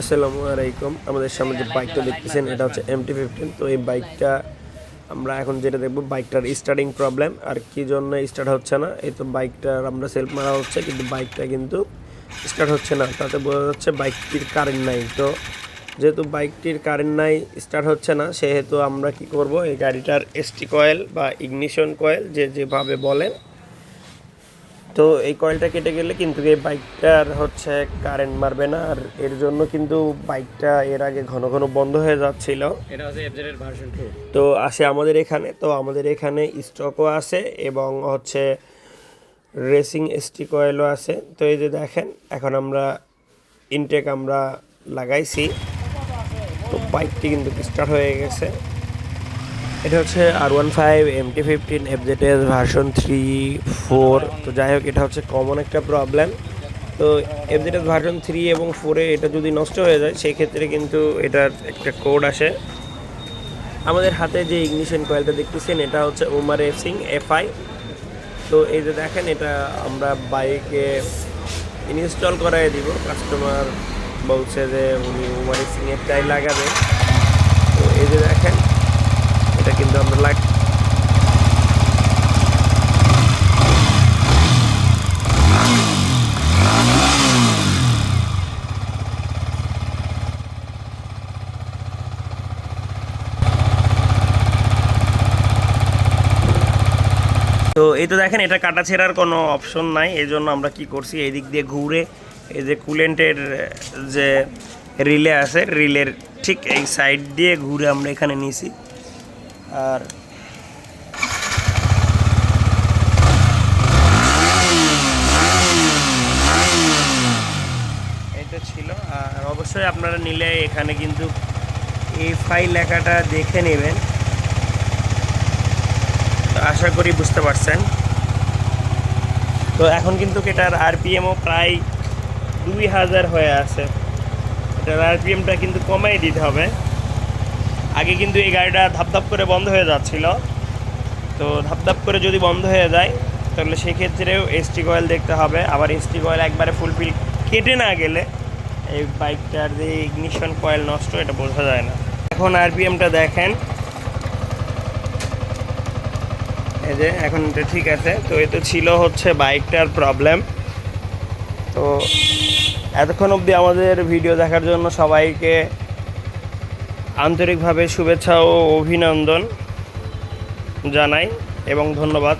আসসালামু আলাইকুম। আমাদের সামনে যে বাইকটা দেখতেছেন, এটা হচ্ছে এমটি ফিফটিন তো এই বাইকটা আমরা এখন যেটা দেখব, বাইকটার স্টার্টিং প্রবলেম আর কি জন্য স্টার্ট হচ্ছে না, এই তো বাইকটার আমরা সেলফ মারা হচ্ছে, কিন্তু বাইকটা কিন্তু স্টার্ট হচ্ছে না। তাতে বোঝা যাচ্ছে বাইকটির কারেন্ট নাই। তো যেহেতু বাইকটির কারেন্ট নাই স্টার্ট হচ্ছে না, সেহেতু আমরা কি করব, এই গাড়িটার এসটি কয়েল বা ইগনিশন কয়েল যে যেভাবে বলেন তো এই কয়েলটা কেটে গেলে কিন্তু এই বাইকটার হচ্ছে কারেন্ট মারবে না আর এর জন্য কিন্তু বাইকটা এর আগে ঘন ঘন বন্ধ হয়ে যাচ্ছিল। তো আসে আমাদের এখানে তো আমাদের এখানে স্টকও আছে এবং হচ্ছে রেসিং স্টিক অয়েলও আছে। তো এই যে দেখেন এখন আমরা ইনটেক আমরা লাগাইছি। তো বাইকটি কিন্তু স্টার্ট হয়ে গেছে। এটা হচ্ছে R one five M T fifteen এফজেটেস version three four তো যাই হোক, এটা হচ্ছে কমন একটা প্রবলেম তো এফজেটেস ভার্সন থ্রি এবং ফোরে এটা যদি নষ্ট হয়ে যায় সেই ক্ষেত্রে কিন্তু এটার একটা কোড আসে। আমাদের হাতে যে ইগনিশন কয়েলটা দেখতেছেন, এটা হচ্ছে উমার এফসিং এফআই তো এই যে দেখেন, এটা আমরা বাইকে ইনস্টল করাই দিব। কাস্টমার বলছে যে উনি উমার এফসিং এফটাই লাগাবে। তো এই যে দেখেন কিন্তু আমরা লাগ তো এই তো দেখেন, এটা কাটা ছেঁড়ার কোনো অপশন নাই। এই জন্য আমরা কি করছি, এই দিক দিয়ে ঘুরে এই যে কুলেন্টের যে রিলে আছে, রিলের ঠিক এই সাইড দিয়ে ঘুরে আমরা এখানে নিয়েছি। আর এটা ছিল, আর অবশ্যই আপনারা নিলে এখানে কিন্তু এফআই লেখাটা দেখে নেবেন। তো আশা করি বুঝতে পারছেন। তো এখন কিন্তু এটার আরপিএমও প্রায় দুই হাজার হয়ে আছে। এটার আরপিএমটা কিন্তু কমাই দিতে হবে। আগে কিন্তু এই গাড়িটা ধাপধাপ করে বন্ধ হয়ে যাচ্ছিল। তো ধাপধাপ করে যদি বন্ধ হয়ে যায়, তাহলে সেক্ষেত্রেও এসটি কয়েল দেখতে হবে। আবার এসটি কয়েল একবারে ফুলফিল কেটে না গেলে এই বাইকটার যে ইগনিশন কয়েল নষ্ট, এটা বোঝা যায় না। এখন আরপিএমটা দেখেন। এই যে, এখন এটা ঠিক আছে। তো এ তো ছিল হচ্ছে বাইকটার প্রবলেম তো এতক্ষণ অবধি আমাদের ভিডিও দেখার জন্য সবাইকে আন্তরিকভাবে শুভেচ্ছা ও অভিনন্দন জানাই এবং ধন্যবাদ।